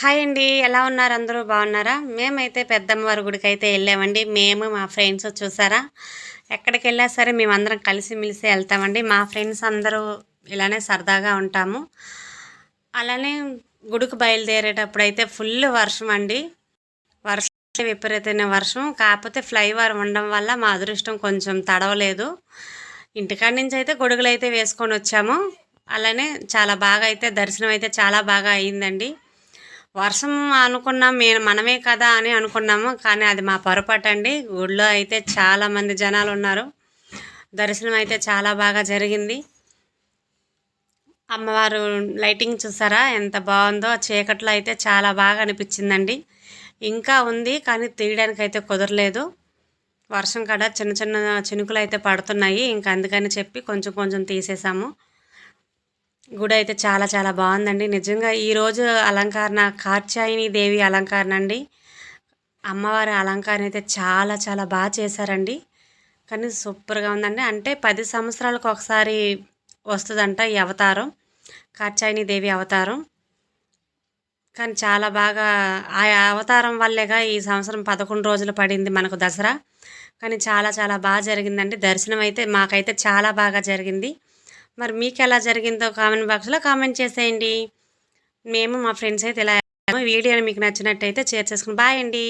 Hi అండి ఎలా ఉన్నారు? అందరూ బాగున్నారా? మేమైతే పెద్దమ్మవారి గుడికి అయితే వెళ్ళామండి. మేము మా ఫ్రెండ్స్ చూసారా? ఎక్కడికి వెళ్ళా సరే మేమందరం కలిసిమెలిసి వెళ్తామండి. మా ఫ్రెండ్స్ అందరూ ఇలానే సరదాగా ఉంటాము. అలానే గుడికి బయలుదేరేటప్పుడు అయితే ఫుల్ వర్షం అండి. వర్షం విపరీతమైన వర్షం. కాకపోతే ఫ్లైఓవర్ ఉండడం వల్ల మా అదృష్టం కొంచెం తడవలేదు. ఇంటికాడి నుంచి అయితే గొడుగులు అయితే వేసుకొని వచ్చాము. అలానే చాలా బాగా అయితే దర్శనం అయితే చాలా బాగా అయిందండి. వర్షం అనుకున్నాం మేము మనమే కదా అని అనుకున్నాము. కానీ అది మా పొరపాటు అండి గుడిలో అయితే చాలామంది జనాలు ఉన్నారు. దర్శనం అయితే చాలా బాగా జరిగింది. అమ్మవారు లైటింగ్ చూసారా? ఎంత బాగుందో. చీకట్లో అయితే చాలా బాగా అనిపించిందండి. ఇంకా ఉంది కానీ తీయడానికి అయితే కుదరలేదు. వర్షం కాడ చిన్న చిన్న చినుకులు అయితే పడుతున్నాయి. ఇంకా అందుకని చెప్పి కొంచెం కొంచెం తీసేసాము. గుడి అయితే చాలా చాలా బాగుందండి. నిజంగా ఈరోజు అలంకరణ కార్చాయిని దేవి అలంకరణ అండి. అమ్మవారి అలంకరణ అయితే చాలా చాలా బాగా చేశారండి. కానీ సూపర్గా ఉందండి. అంటే పది సంవత్సరాలకు ఒకసారి వస్తుందంట ఈ అవతారం కార్చాయిని దేవి అవతారం. కానీ చాలా బాగా ఆ అవతారం వల్లేగా ఈ సంవత్సరం పదకొండు రోజులు పడింది మనకు దసరా. కానీ చాలా చాలా బాగా జరిగిందండి. దర్శనం అయితే మాకైతే చాలా బాగా జరిగింది. మరి మీకు ఎలా జరిగిందో కామెంట్ బాక్స్లో కామెంట్ చేసేయండి. మేము మా ఫ్రెండ్స్ అయితే ఇలా వీడియోని మీకు నచ్చినట్టయితే షేర్ చేసుకుని బాయ్ అండి.